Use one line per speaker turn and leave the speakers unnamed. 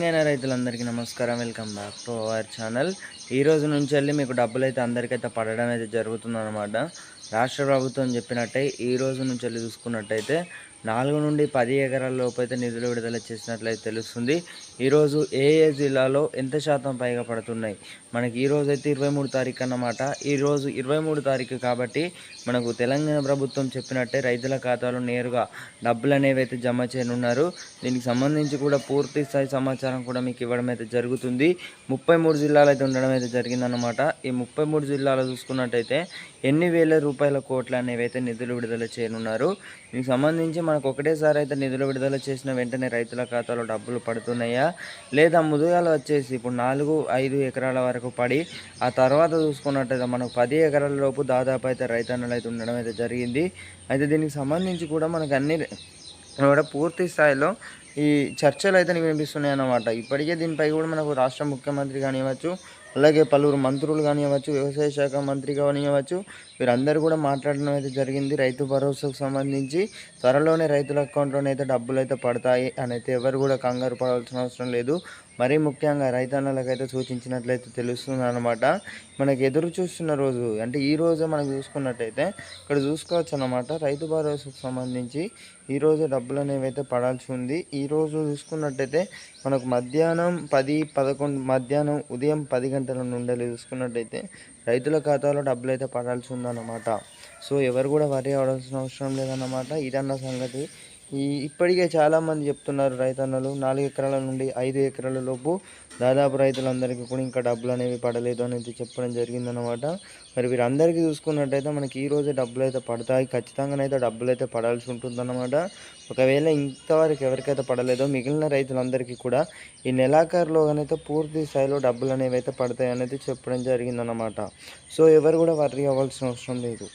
తెలంగాణ రైతులందరికీ నమస్కారం. Welcome back to our channel. ఈ రోజు నుంచి వెళ్ళి మీకు డబ్బులు అయితే అందరికైతే పడడం అయితే జరుగుతుందన్నమాట. రాష్ట్ర ప్రభుత్వం చెప్పినట్టే ఈ రోజు నుంచి వెళ్ళి చూసుకున్నట్టయితే నాలుగు నుండి పది ఎకరాల లోపు అయితే నిధులు విడుదల చేసినట్లయితే తెలుస్తుంది. ఈరోజు ఏ ఏ జిల్లాలో ఎంత శాతం పైగా పడుతున్నాయి? మనకి ఈ రోజు అయితే ఇరవై మూడు తారీఖు అన్నమాట. ఈ రోజు ఇరవై మూడు తారీఖు కాబట్టి మనకు తెలంగాణ ప్రభుత్వం చెప్పినట్టే రైతుల ఖాతాలో నేరుగా డబ్బులు అనేవి అయితే జమ చేయనున్నారు. దీనికి సంబంధించి కూడా పూర్తి స్థాయి సమాచారం కూడా మీకు ఇవ్వడం అయితే జరుగుతుంది. ముప్పై మూడు జిల్లాలు అయితే ఉండడం అయితే జరిగిందన్నమాట. ఈ ముప్పై మూడు జిల్లాలు చూసుకున్నట్టయితే ఎన్ని వేల రూపాయల కోట్లు అనేవి అయితే నిధులు విడుదల చేయనున్నారు. దీనికి సంబంధించి మనకు ఒకటేసారి అయితే నిధులు విడుదల చేసిన వెంటనే రైతుల ఖాతాలో డబ్బులు పడుతున్నాయా? లేదా ముదుగాలు వచ్చేసి ఇప్పుడు నాలుగు ఐదు ఎకరాల వరకు పడి ఆ తర్వాత చూసుకున్నట్టయితే మనకు పది ఎకరాల లోపు దాదాపు అయితే రైతన్నలు అయితే ఉండడం అయితే జరిగింది. అయితే దీనికి సంబంధించి కూడా మనకు అన్ని కూడా పూర్తి స్థాయిలో ఈ చర్చలు అయితే వినిపిస్తున్నాయి అన్నమాట. ఇప్పటికే దీనిపై కూడా మనకు రాష్ట్ర ముఖ్యమంత్రి కానివ్వచ్చు అలాగే పలువురు మంత్రులు కానివ్వచ్చు వ్యవసాయ శాఖ మంత్రి కానివ్వచ్చు వీరందరూ కూడా మాట్లాడడం అయితే జరిగింది. రైతు భరోసాకు సంబంధించి త్వరలోనే రైతుల అకౌంట్లోనే అయితే డబ్బులు అయితే పడతాయి అని అయితే ఎవరు కూడా కంగారు పడాల్సిన అవసరం లేదు. మరీ ముఖ్యంగా రైతన్నలకైతే సూచించినట్లయితే తెలుస్తుంది అనమాట మనకి ఎదురు చూస్తున్న రోజు అంటే ఈ రోజు మనం చూసుకున్నట్టయితే ఇక్కడ చూసుకోవచ్చు అనమాట రైతు భరోసాకు సంబంధించి ఈరోజు డబ్బులు అనేవి అయితే పడాల్సి ఉంది. ఈ రోజు చూసుకున్నట్టయితే మనకు మధ్యాహ్నం పది పదకొండు మధ్యాహ్నం ఉదయం పది గంటల నుండి చూసుకున్నట్టయితే రైతుల ఖాతాలో డబ్బులు అయితే పడాల్సి ఉందన్నమాట. సో ఎవరు కూడా వరి అవడాల్సిన అవసరం లేదన్నమాట. ఇదన్న సంగతి. ఈ ఇప్పటికే చాలామంది చెప్తున్నారు రైతన్నలు నాలుగు ఎకరాల నుండి ఐదు ఎకరాల లోపు దాదాపు రైతులందరికీ కూడా ఇంకా డబ్బులు అనేవి పడలేదు అనేది చెప్పడం జరిగిందనమాట మరి వీరందరికీ చూసుకున్నట్టయితే మనకి ఈ రోజే డబ్బులు అయితే పడతాయి. ఖచ్చితంగానైతే డబ్బులు అయితే పడాల్సి ఉంటుందన్నమాట. ఒకవేళ ఇంతవరకు ఎవరికైతే పడలేదో మిగిలిన రైతులందరికీ కూడా ఈ నెలాఖరులోగానైతే పూర్తి స్థాయిలో డబ్బులు అనేవి అయితే పడతాయి అనేది చెప్పడం జరిగిందనమాట సో ఎవరు కూడా వర్రీ అవ్వాల్సిన అవసరం లేదు.